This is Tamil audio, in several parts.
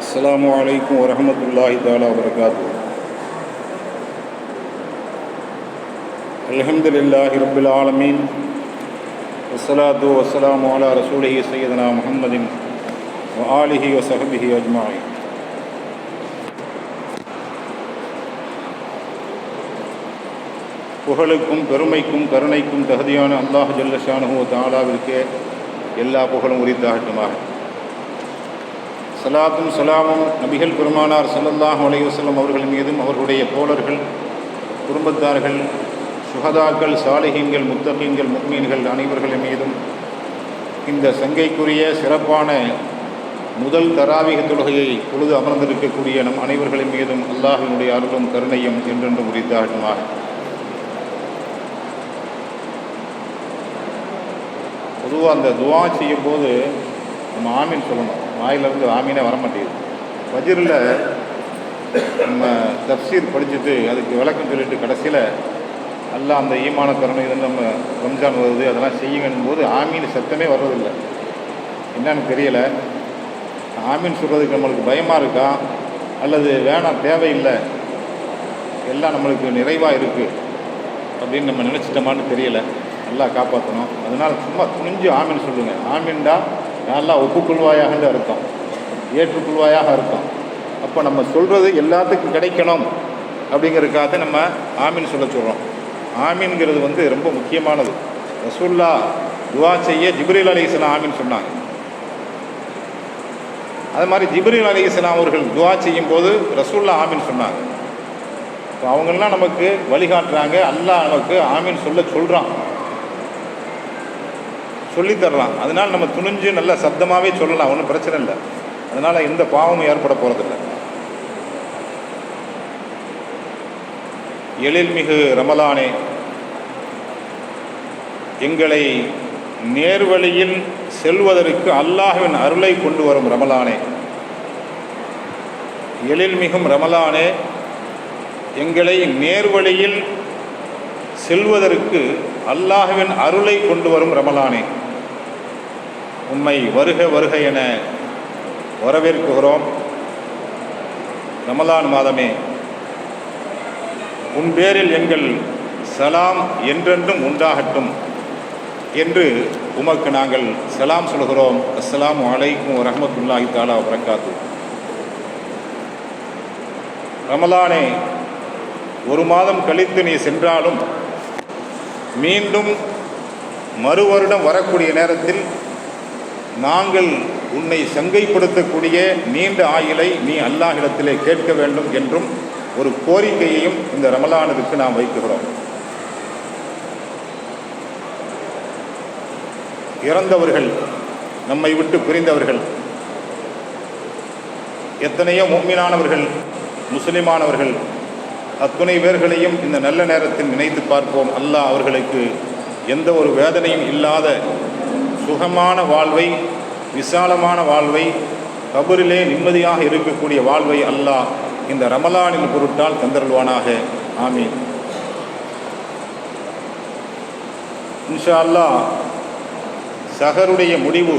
السلام عليكم ورحمة الله تعالى وبركاته الحمد لله رب العالمين والصلاة والسلام على رسوله سيدنا محمد وآله وصحبه أجمعين புகழுக்கும் பெருமைக்கும் கருணைக்கும் தகுதியான அல்லாஹ் ஜல்லஷானு தாலாவிற்கே எல்லா புகழும் உரித்தாகட்டுமாக. சலாத்தும் சலாமும் நபிகள் பெருமானார் சல்லல்லாஹ் அலைஹி அவர்கள் மீதும் அவர்களுடைய தோழர்கள் குடும்பத்தார்கள் சுகதாக்கள் சாலிகங்கள் முத்தகங்கள் முக்மீன்கள் அனைவர்கள் மீதும் இந்த சங்கைக்குரிய சிறப்பான முதல் தராவிக தொழுகையை பொழுது அமர்ந்திருக்கக்கூடிய நம் அனைவர்களின் மீதும் அல்லாஹினுடைய அருளும் கருணையும் என்றென்றும் உரித்தாகட்டுமாக. பொதுவாக அந்த துவா செய்யும்போது நம்ம ஆமீன் சொல்லணும். வாயிலிருந்து ஆமீனே வர மாட்டேங்குது நம்ம தப்சீர் படிச்சுட்டு அதுக்கு விளக்கம் சொல்லிட்டு கடைசியில் எல்லாம் அந்த ஈமான கருணை இது நம்ம ரம்ஜான் வருது அதெல்லாம் செய்யுங்கன்னும் போது ஆமீன் சத்தமே வர்றதில்லை. என்னன்னு தெரியலை. ஆமீன் சொல்கிறதுக்கு நம்மளுக்கு பயமாக இருக்கா? அல்லது வேணாம் தேவையில்லை. எல்லாம் நம்மளுக்கு நிறைவாக இருக்குது அப்படின்னு நம்ம நினச்சிட்டோமான்னு தெரியலை. நல்லா காப்பாற்றணும் அதனால் சும்மா துணிஞ்சு ஆமின் சொல்லுங்கள் ஆமின்டா நல்லா ஒப்புக்கொள்வாயாகன்ற அர்த்தம். ஏற்றுக்கொள்வாயாக அர்த்தம். அப்போ நம்ம சொல்கிறது எல்லாத்துக்கும் கிடைக்கணும் அப்படிங்கிறதுக்காக நம்ம ஆமின் சொல்ல சொல்கிறோம் ஆமீன்கிறது வந்து ரொம்ப முக்கியமானது. ரசூல்லா துவா செய்ய ஜிப்ரீல் அலி இஸ்லாம் சொன்னாங்க. அது மாதிரி ஜிப்ரீல் அலி இஸ்லாம் அவர்கள் துவா செய்யும் போது ரசூல்லா ஆமின்னு சொன்னாங்க. இப்போ அவங்கெல்லாம் நமக்கு வழிகாட்டுறாங்க. அல்லாஹ் நமக்கு ஆமீன் சொல்ல சொல்கிறான் சொல்லித்தரலாம். அதனால் நம்ம துணிஞ்சு நல்ல சப்தமாகவே சொல்லலாம். ஒன்றும் பிரச்சனை இல்லை. அதனால் எந்த பாவமும் ஏற்பட போகிறதில்ல எழில்மிகு ரமலானே எங்களை நேர்வழியில் செல்வதற்கு அல்லாஹுவின் அருளை கொண்டு வரும் ரமலானே. எழில்மிகும் ரமலானே எங்களை நேர்வழியில் செல்வதற்கு அல்லாஹுவின் அருளை கொண்டு வரும் ரமலானே. உம்மை வருக வருக என வரவேற்குகிறோம். ரமலான் மாதமே உன் பேரில் எங்கள் சலாம் என்றென்றும் உண்டாகட்டும் என்று உமக்கு நாங்கள் சலாம் சொல்கிறோம். அஸ்லாம் அலைக்கும் ரஹமத்துல்லாஹி தாலா வரக்காத்து ரமலானே ஒரு மாதம் கழித்து நீ சென்றாலும் மீண்டும் மறு வருடம் வரக்கூடிய நேரத்தில் நாங்கள் உன்னை சங்கைப்படுத்தக்கூடிய நீண்ட ஆயுளை நீ அல்லாஹிடத்திலே கேட்க வேண்டும் என்றும் ஒரு கோரிக்கையையும் இந்த ரமலானுக்கு நாம் வைக்கிறோம். இறந்தவர்கள் நம்மை விட்டு பிரிந்தவர்கள் எத்தனையோ மும்மினானவர்கள் முஸ்லிமானவர்கள் அத்துணை பேர்களையும் இந்த நல்ல நேரத்தில் நினைத்து பார்ப்போம். அல்லாஹ் அவர்களுக்கு எந்த ஒரு வேதனையும் இல்லாத சுகமான வாழ்வை விசாலமான வாழ்வை கபரிலே நிம்மதியாக இருக்கக்கூடிய வாழ்வை அல்லாஹ் இந்த ரமலானின் பொருட்டால் தந்தருள்வானாக. ஆமீன். இன்ஷா அல்லாஹ் சஹருடைய முடிவு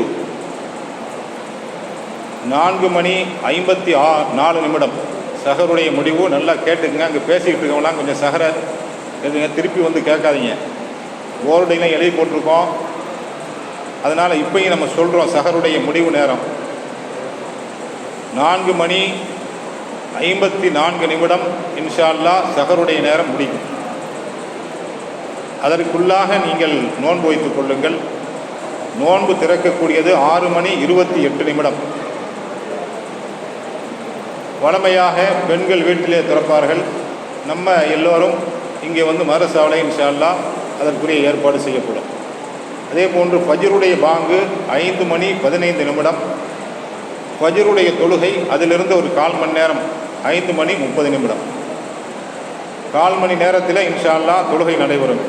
நான்கு மணி ஐம்பத்தி ஆ நாலு நிமிடம். சஹருடைய முடிவு நல்லா கேட்டுக்குங்க அங்கே பேசிக்கிட்டு இருக்கவங்களாம் கொஞ்சம் சஹரை திருப்பி வந்து கேட்காதீங்க. போர்டையும் எழுதி போட்டிருக்கோம். அதனால் இப்பயும் நம்ம சொல்கிறோம் சகருடைய முடிவு நேரம். நான்கு மணி ஐம்பத்தி நான்கு நிமிடம். இன்ஷால்லா சகருடைய நேரம் முடியும். அதற்குள்ளாக நீங்கள் நோன்பு வைத்துக் கொள்ளுங்கள். நோன்பு திறக்கக்கூடியது ஆறு மணி இருபத்தி எட்டு நிமிடம். வழமையாக பெண்கள் வீட்டிலே திறப்பார்கள். நம்ம எல்லோரும் இங்கே வந்து மரசாவலை இன்ஷால்லா அதற்குரிய ஏற்பாடு செய்யப்படும். அதே போன்று ஃபஜ்ருடைய பாங்கு ஐந்து மணி பதினைந்து நிமிடம். ஃபஜ்ருடைய தொழுகை அதிலிருந்து ஒரு கால் மணி நேரம் ஐந்து மணி முப்பது நிமிடம். கால் மணி நேரத்தில் இன்ஷா தொழுகை நடைபெறும்.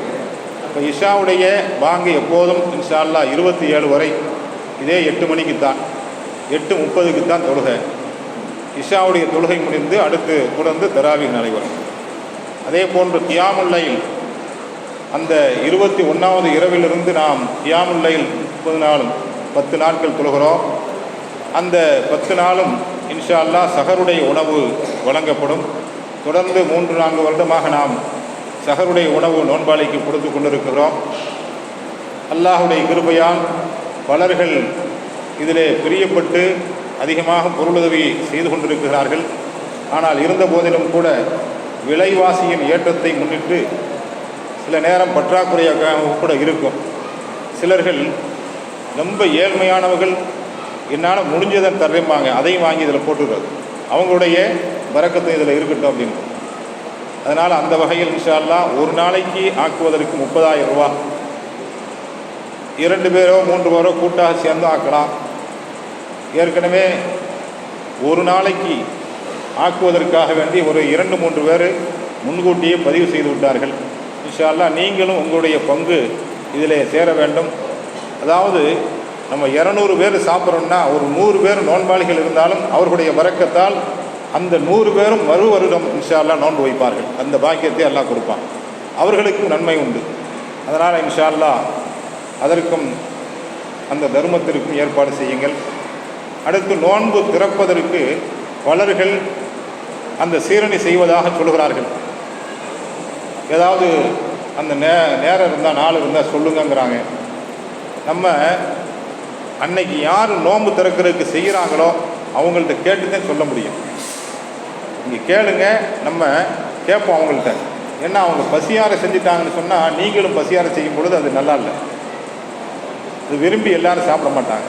இப்போ இஷாவுடைய பாங்கு எப்போதும் இன்ஷா அல்லாஹ் இருபத்தி ஏழு வரை இதே எட்டு மணிக்கு தான் எட்டு முப்பதுக்கு தான் தொழுகை. இஷாவுடைய தொழுகை முடிந்து அடுத்து தொடர்ந்து தராவி நடைபெறும். அதே போன்று கியாமுல்லையில் அந்த இருபத்தி ஒன்றாவது இரவிலிருந்து நாம் கியாமுல்லையில் முப்பது நாளும் பத்து நாட்கள் தொழுகிறோம். அந்த பத்து நாளும் இன்ஷா அல்லாஹ் சகருடைய உணவு வழங்கப்படும். தொடர்ந்து மூன்று நான்கு வருடமாக நாம் சகருடைய உணவு நோன்பாளிக்கு கொடுத்து கொண்டிருக்கிறோம். அல்லாஹுடைய கிருபையால் பலர்கள் இதிலே பிரியப்பட்டு அதிகமாக பொருளுதவி செய்து கொண்டிருக்கிறார்கள். ஆனால் இருந்த போதிலும் கூட விலைவாசியின் ஏற்றத்தை முன்னிட்டு சில நேரம் பற்றாக்குறையாக கூட இருக்கும். சிலர்கள் ரொம்ப ஏழ்மையானவர்கள் என்னால் முடிஞ்சதை தர்றேம்பாங்க. அதையும் வாங்கி இதில் போட்டுக்கிறது அவங்களுடைய பறக்கத்தை இதில் இருக்கட்டும் அப்படின்னு. அதனால் அந்த வகையில் இன்ஷா ஒரு நாளைக்கு ஆக்குவதற்கு முப்பதாயிரம் ரூபா. இரண்டு பேரோ மூன்று பேரோ கூட்டாக சேர்ந்து ஆக்கலாம். ஏற்கனவே ஒரு நாளைக்கு ஆக்குவதற்காக வேண்டி ஒரு இரண்டு மூன்று பேர் முன்கூட்டியே பதிவு செய்து விட்டார்கள். இன்ஷால்லா நீங்களும் உங்களுடைய பங்கு இதில் சேர வேண்டும். அதாவது நம்ம இரநூறு பேர் சாப்பிட்றோம்னா ஒரு நூறு பேர் நோன்பாளிகள் இருந்தாலும் அவர்களுடைய வரக்கத்தால் அந்த நூறு பேரும் மறு வருடம் இன்ஷால்லா நோன்பு வைப்பார்கள். அந்த பாக்கியத்தை எல்லாம் கொடுப்பான். அவர்களுக்கும் நன்மை உண்டு. அதனால் இன்ஷால்லா அதற்கும் அந்த தர்மத்திற்கும் ஏற்பாடு செய்யுங்கள். அடுத்து நோன்பு திறப்பதற்கு பலர்கள் அந்த சீரணி செய்வதாக சொல்கிறார்கள். ஏதாவது அந்த நே நேரம் இருந்தால் நாள் இருந்தால் சொல்லுங்கங்கிறாங்க. நம்ம அன்னைக்கு யார் நோன்பு திறக்கிறதுக்கு செய்கிறாங்களோ அவங்கள்ட்ட கேட்டு தான் சொல்ல முடியும். நீங்கள் கேளுங்க நம்ம கேட்போம் அவங்கள்ட்ட. ஏன்னா அவங்க பசியார செஞ்சுட்டாங்கன்னு சொன்னால் நீங்களும் பசியார செய்யும் பொழுது அது நல்லா இல்லை. அது விரும்பி எல்லாரும் சாப்பிட மாட்டாங்க.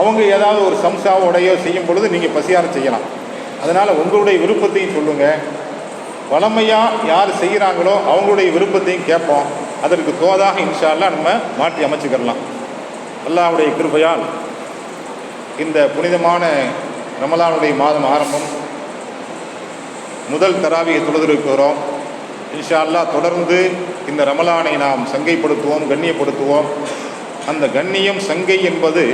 அவங்க ஏதாவது ஒரு சம்சாவோடையோ செய்யும் பொழுது நீங்கள் பசியார செய்யலாம். அதனால் உங்களுடைய விருப்பத்தையும் சொல்லுங்கள் வளமையாக யார் செய்கிறாங்களோ அவங்களுடைய விருப்பத்தையும் கேட்போம். அதற்கு தோதாக இன்ஷால்லாம் நம்ம மாற்றி அமைச்சுக்கிறலாம் அல்லாவுடைய கிருபையால் இந்த புனிதமான ரமலானுடைய மாதம் ஆரம்பம். முதல் தராவியை தொழுதிருக்கிறோம் இன்ஷா அல்லாஹ் தொடர்ந்து இந்த ரமலானை நாம் சங்கைப்படுத்துவோம் கண்ணியப்படுத்துவோம். அந்த கண்ணியம் சங்கை என்பது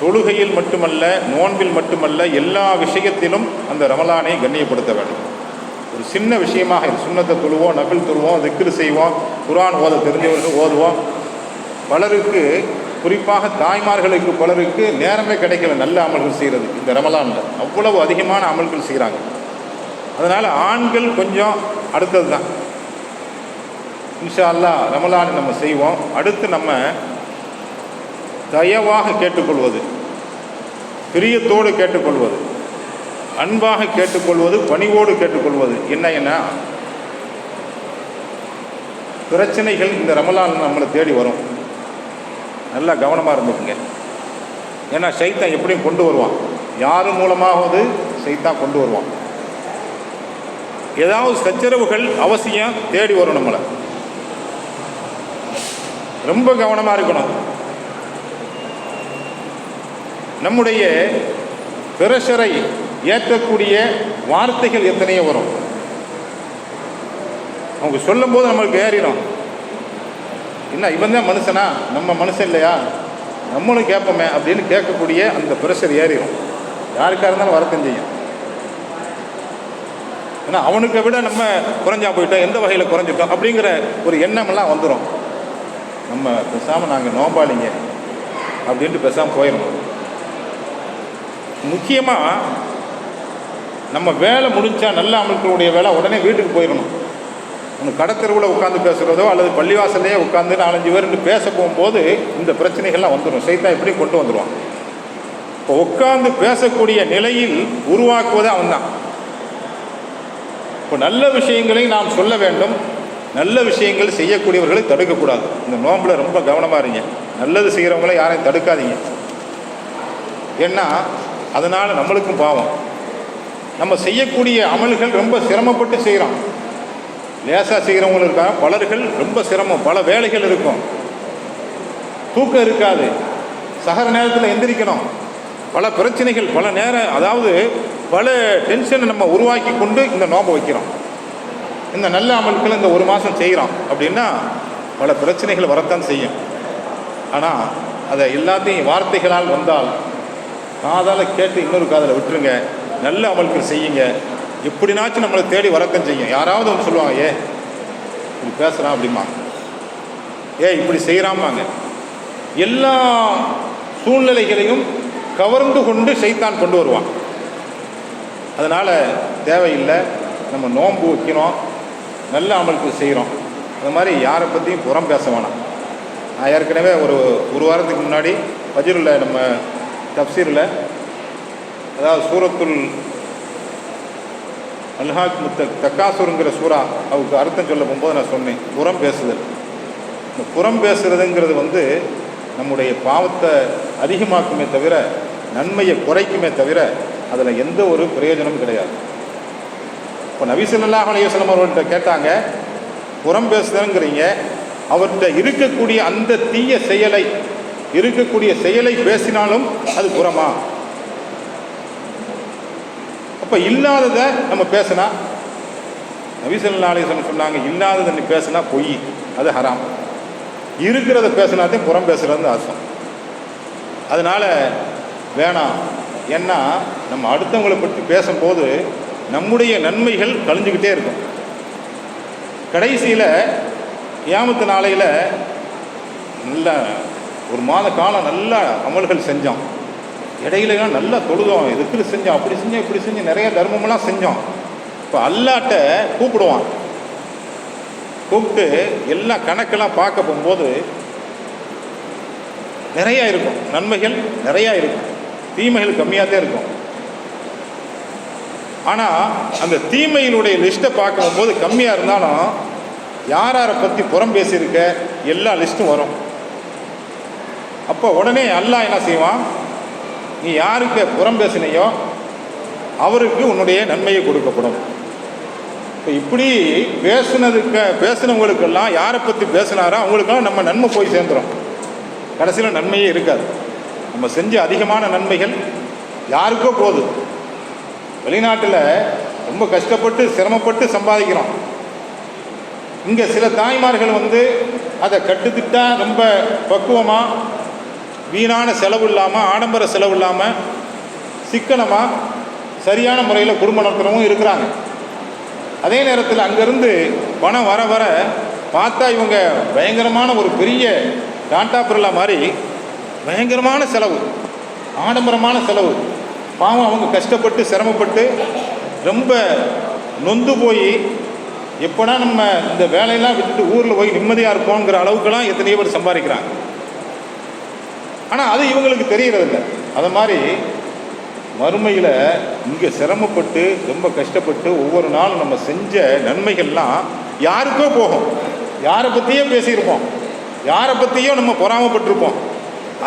தொழுகையில் மட்டுமல்ல நோன்பில் மட்டுமல்ல எல்லா விஷயத்திலும் அந்த ரமலானை கண்ணியப்படுத்த வேண்டும். சின்ன விஷயமாக இது சுண்ணத்தை தொழுவோம் நபில் தொழுவோம் திக்ரு செய்வோம் குரான் ஓத தெரிஞ்சவர்கள் ஓதுவோம். பலருக்கு குறிப்பாக தாய்மார்களுக்கு பலருக்கு நேரமே கிடைக்கல நல்ல அமல்கள் செய்கிறது இந்த ரமலானில். அவ்வளவு அதிகமான அமல்கள் செய்கிறாங்க அதனால் ஆண்கள் கொஞ்சம் அடுத்தது தான். இன்ஷா அல்லாஹ் ரமலான் நம்ம செய்வோம். அடுத்து நம்ம தயவாக கேட்டுக்கொள்வது பிரியத்தோடு கேட்டுக்கொள்வது. அன்பாக கேட்டுக்கொள்வது பணிவோடு கேட்டுக்கொள்வது என்ன என்ன பிரச்சனைகள் இந்த ரமலான் நம்மளை தேடி வரும். நல்லா கவனமாக இருந்துக்குங்க. ஏன்னா சைத்தான் எப்படியும் கொண்டு வருவான். யார் மூலமாவது சைத்தான் கொண்டு வருவான். ஏதாவது சச்சரவுகள் அவசியம் தேடி வரும் நம்மளை. ரொம்ப கவனமாக இருக்கணும். நம்முடைய பிரஷரை ஏற்றக்கூடிய வார்த்தைகள் எத்தனையோ வரும். அவங்க சொல்லும்போது நம்மளுக்கு ஏறிடும் என்ன இவன் தான் மனுஷனா? நம்ம மனுஷன் இல்லையா? நம்மளும் கேட்போமே அப்படின்னு கேட்கக்கூடிய அந்த ப்ரெஷர் ஏறிடும் யாருக்காக இருந்தாலும் வரத்தம் செய்யும். ஏன்னா அவனுக்கு விட நம்ம குறைஞ்சா போயிட்டோம் எந்த வகையில் குறைஞ்சிட்டோம் அப்படிங்கிற ஒரு எண்ணமெல்லாம் வந்துடும் நம்ம பேசாமல் நாங்கள் நோம்பாளிங்க அப்படின்ட்டு பேசாமல் போயிடணும் முக்கியமாக நம்ம வேலை முடிஞ்சா நல்ல அமல்களுடைய வேலை உடனே வீட்டுக்கு போயிடணும். ஒன்று கடத்தெருவில் உட்காந்து பேசுகிறதோ அல்லது பள்ளிவாசலையே உட்காந்து நாலஞ்சு பேர் பேச போகும்போது இந்த பிரச்சனைகள்லாம் வந்துடும் சைத்தா எப்படி கொண்டு வந்துடுவான் இப்போ உட்காந்து பேசக்கூடிய நிலையில் உருவாக்குவது அவன்தான். இப்போ நல்ல விஷயங்களை நாம் சொல்ல வேண்டும். நல்ல விஷயங்கள் செய்யக்கூடியவர்களை தடுக்கக்கூடாது. இந்த நோம்பில் ரொம்ப கவனமாக இருங்க. நல்லது செய்கிறவங்களை யாரையும் தடுக்காதீங்க. ஏன்னா அதனால் நம்மளுக்கும் பாவம். நம்ம செய்யக்கூடிய அமல்கள் ரொம்ப சிரமப்பட்டு செய்கிறோம் லேசாக செய்கிறவங்களும் இருக்காங்க. பலர்கள் ரொம்ப சிரமம். பல வேலைகள் இருக்கும். தூக்கம் இருக்காது. சகர நேரத்தில் எந்திரிக்கணும். பல பிரச்சனைகள் பல நேரம் அதாவது பல டென்ஷனை நம்ம உருவாக்கி கொண்டு இந்த நோம்பை வைக்கிறோம். இந்த நல்ல அமல்களை இந்த ஒரு மாதம் செய்கிறோம் அப்படின்னா பல பிரச்சனைகள் வரத்தான் செய்யும். ஆனால் அதை எல்லாத்தையும் வார்த்தைகளால் வந்தால் காதால் கேட்டு இன்னொரு காதில் விட்டுருங்க. நல்ல அமல்கள் செய்யுங்க. எப்படினாச்சும் நம்மளை தேடி வரக்கம் செய்யும். யாராவது ஒன்று சொல்லுவாங்க ஏ இப்படி பேசுகிறான் அப்படிமா ஏ இப்படி செய்கிறாமாங்க எல்லா சூழ்நிலைகளையும் கவர்ந்து கொண்டு சைத்தான் கொண்டு வருவான். அதனால் தேவையில்லை நம்ம நோன்பு வைக்கிறோம் நல்ல அமலுக்கு செய்கிறோம் அது மாதிரி யாரை பற்றியும் புறம் பேச வேணாம். நான் ஏற்கனவே ஒரு ஒரு வாரத்துக்கு முன்னாடி பஜ்ரில் நம்ம தப்சீரில் அதாவது சூரத்துல் அல்ஹாக் முத்த தக்காசுருங்கிற சூறா அவருக்கு அர்த்தம் சொல்ல போகும்போது நான் சொன்னேன் புறம் பேசுதல். இந்த புறம் பேசுறதுங்கிறது வந்து நம்முடைய பாவத்தை அதிகமாக்குமே தவிர நன்மையை குறைக்குமே தவிர அதில் எந்த ஒரு பிரயோஜனமும் கிடையாது. இப்போ நபிசல்லாஹ் அலையவசலம் அவர்கள்ட்ட கேட்டாங்க புறம் பேசுதல்ங்கிறீங்க அவர்கிட்ட இருக்கக்கூடிய அந்த தீய செயலை இருக்கக்கூடிய செயலை பேசினாலும் அது புறமா? அப்போ இல்லாததை நம்ம பேசினா நபிசல்லா அலிஸ்லம் சொன்னாங்க இல்லாததை நீ பேசினா பொய் அது ஹராம். இருக்கிறத பேசினாத்தையும் புறம் பேசுகிறது அர்த்தம். அதனால் வேணாம். ஏன்னா நம்ம அடுத்தவங்களை பற்றி பேசும்போது நம்முடைய நன்மைகள் கழிஞ்சுக்கிட்டே இருக்கும். கடைசியில் ஏமத்து நாளையில் நல்ல ஒரு மாத காலம் நல்லா அமல்கள் செஞ்சோம். இடையிலலாம் நல்லா தொழுதோம். எதுக்கு செஞ்சோம் அப்படி செஞ்சோம் இப்படி செஞ்சோம் நிறைய தர்மமெல்லாம் செஞ்சோம். இப்போ அல்லாட்ட கூப்பிடுவான். கூப்பிட்டு எல்லா கணக்கெல்லாம் பார்க்க போகும்போது நிறையா இருக்கும். நன்மைகள் நிறையா இருக்கும். தீமைகள் கம்மியாக தான் இருக்கும். ஆனால் அந்த தீமையினுடைய லிஸ்ட்டை பார்க்கும்போது கம்மியாக இருந்தாலும் யார் யாரை பற்றி புறம் பேசியிருக்க எல்லா லிஸ்ட்டும் வரும். அப்போ உடனே அல்லாஹ் என்ன செய்வான்? நீ யாருக்கு புறம் பேசினையோ அவருக்கு உன்னுடைய நன்மையை கொடுக்கப்படும். இப்போ இப்படி பேசுனதுக்கு பேசுனவங்களுக்கெல்லாம் யாரை பற்றி பேசினாரோ அவங்களுக்கெல்லாம் நம்ம நன்மை போய் சேர்ந்துடும் கடைசியில் நன்மையே இருக்காது. நம்ம செஞ்ச அதிகமான நன்மைகள் யாருக்கோ போகுது வெளிநாட்டில் ரொம்ப கஷ்டப்பட்டு சிரமப்பட்டு சம்பாதிக்கிறோம். இங்கே சில தாய்மார்கள் வந்து அதை கட்டுத்திட்டா ரொம்ப பக்குவமாக வீணான செலவு இல்லாமல் ஆடம்பர செலவு இல்லாமல் சிக்கனமாக சரியான முறையில் குடும்பம் நடத்துகிறவங்க இருக்கிறாங்க. அதே நேரத்தில் அங்கேருந்து பணம் வர வர பார்த்தா இவங்க பயங்கரமான ஒரு பெரிய டாட்டா பிர்லா மாதிரி பயங்கரமான செலவு ஆடம்பரமான செலவு. பாவம் அவங்க கஷ்டப்பட்டு சிரமப்பட்டு ரொம்ப நொந்து போய் எப்போனா நம்ம இந்த வேலையெல்லாம் விட்டுட்டு ஊரில் போய் நிம்மதியாக இருப்போங்கிற அளவுக்கெல்லாம் எத்தனையோ பேர் சம்பாதிக்கிறாங்க. ஆனால் அது இவங்களுக்கு தெரிகிறதில்ல அது மாதிரி மறுமையில் இங்கே சிரமப்பட்டு ரொம்ப கஷ்டப்பட்டு ஒவ்வொரு நாளும் நம்ம செஞ்ச நன்மைகள்லாம் யாருக்கோ போகும். யாரை பற்றியும் பேசியிருப்போம். யாரை பற்றியும் நம்ம பொறாமப்பட்டிருப்போம்.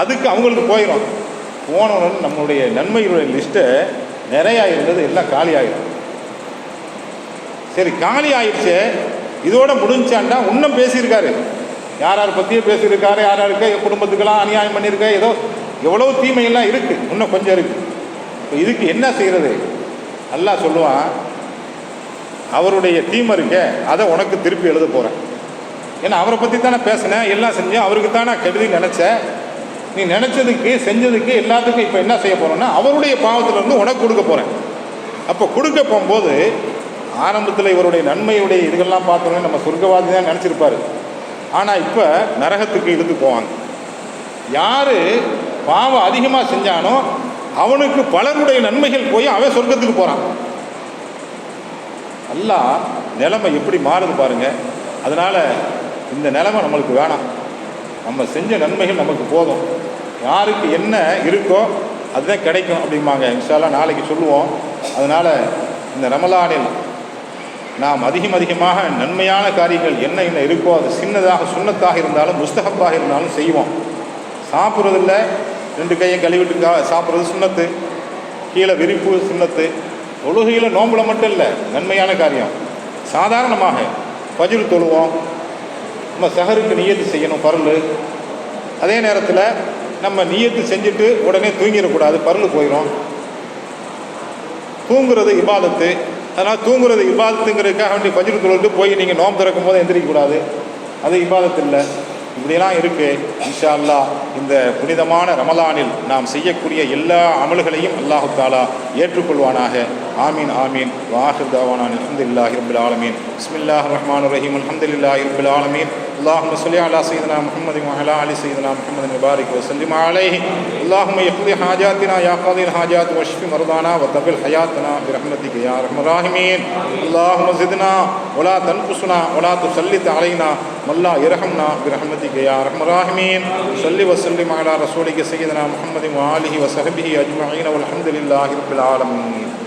அதுக்கு அவங்களுக்கு போயிடும் போனவுடனே நம்மளுடைய நன்மைகளுடைய லிஸ்ட்டை நிறையா இருந்தது எல்லாம் காலி ஆகிடும் சரி காலி ஆயிடுச்சு. இதோட முடிஞ்சாண்டா இன்னும் பேசியிருக்காரு. யார் யார் பற்றியோ பேசியிருக்காரு யார் யாருக்கு என் குடும்பத்துக்கெல்லாம் அநியாயம் பண்ணியிருக்க ஏதோ எவ்வளோ தீமையெல்லாம் இருக்குது இன்னும் கொஞ்சம் இருக்குது இப்போ இதுக்கு என்ன செய்கிறது நல்லா சொல்லுவான் அவருடைய தீமை இருக்க அதை உனக்கு திருப்பி எழுத போகிறேன் ஏன்னா அவரை பற்றி தானே பேசினேன் எல்லாம் செஞ்சேன் அவருக்கு தான் நான் கெடுதி நினச்சேன். நீ நினச்சதுக்கு செஞ்சதுக்கு எல்லாத்துக்கும் இப்போ என்ன செய்ய போகிறோன்னா அவருடைய பாவத்திலேருந்து உனக்கு கொடுக்க போகிறேன் அப்போ கொடுக்க போகும்போது ஆரம்பத்தில் இவருடைய நன்மையுடைய இதுகள்லாம் பார்த்தோன்னே நம்ம சொர்க்கவாதி தான் நினச்சிருப்பாரு. ஆனால் இப்போ நரகத்துக்கு இழுத்து போவாங்க. யார் பாவம் அதிகமாக செஞ்சானோ அவனுக்கு பலருடைய நன்மைகள் போய் அவன் சொர்க்கத்துக்கு போகிறான் நல்லா நிலைமை எப்படி மாறுது பாருங்கள் அதனால் இந்த நிலைமை நம்மளுக்கு வேணாம். நம்ம செஞ்ச நன்மைகள் நமக்கு போதும். யாருக்கு என்ன இருக்கோ அதுதான் கிடைக்கும் அப்படிம்பாங்க. இன்ஷால்லாம் நாளைக்கு சொல்லுவோம். அதனால் இந்த ரமலானில் நாம் அதிகம் அதிகமாக நன்மையான காரியங்கள் என்ன என்ன இருக்கோ அது சின்னதாக சுண்ணத்தாக இருந்தாலும் முஸ்தகப்பாக இருந்தாலும் செய்வோம். சாப்பிட்றதில்ல ரெண்டு கையை கழுவிட்டு சாப்பிட்றது சுண்ணத்து. கீழே விரிப்பு சுண்ணத்து. தொழுகையில் நோம்புல மட்டும் இல்லை நன்மையான காரியம். சாதாரணமாக பஜில் தொழுவோம். நம்ம சஹருக்கு நியத்து செய்யணும் பருள். அதே நேரத்தில் நம்ம நியத்து செஞ்சுட்டு உடனே தூங்கிடக்கூடாது பருள் போயிடும் தூங்குறது இபாதத்து. அதனால் தூங்குறது இபாதத்துங்கிறதுக்காக வேண்டி பஜ்ரு தொழுது போய் நீங்கள் நோம்பு திறக்கும் போது எந்திரிக்கக்கூடாது. அது இபாதத்து இல்லை. இப்படியெல்லாம் இருக்குது இன்ஷா அல்லாஹ் இந்த புனிதமான ரமலானில் நாம் செய்யக்கூடிய எல்லா அமல்களையும் அல்லாஹு தாலா ஏற்றுக்கொள்வானாக. آمين آمين. وآخر دعوانا الحمد لله رب العالمين بسم الله الرحمن الرحيم الحمد لله رب العالمين اللهم صل على سيدنا محمد وعلى آل سيدنا محمد وبارك وسلم عليه اللهم يقضي حاجاتنا يا قاضي الحاجات واشف مرضانا وتقل حياتنا برحمتك يا ارحم الراحمين اللهم زدنا ولا تنقصنا ولا تسلط علينا من لا يرحمنا برحمتك يا ارحم الراحمين صل وسلم على رسولك سيدنا محمد وآله وصحبه أجمعين والحمد لله رب العالمين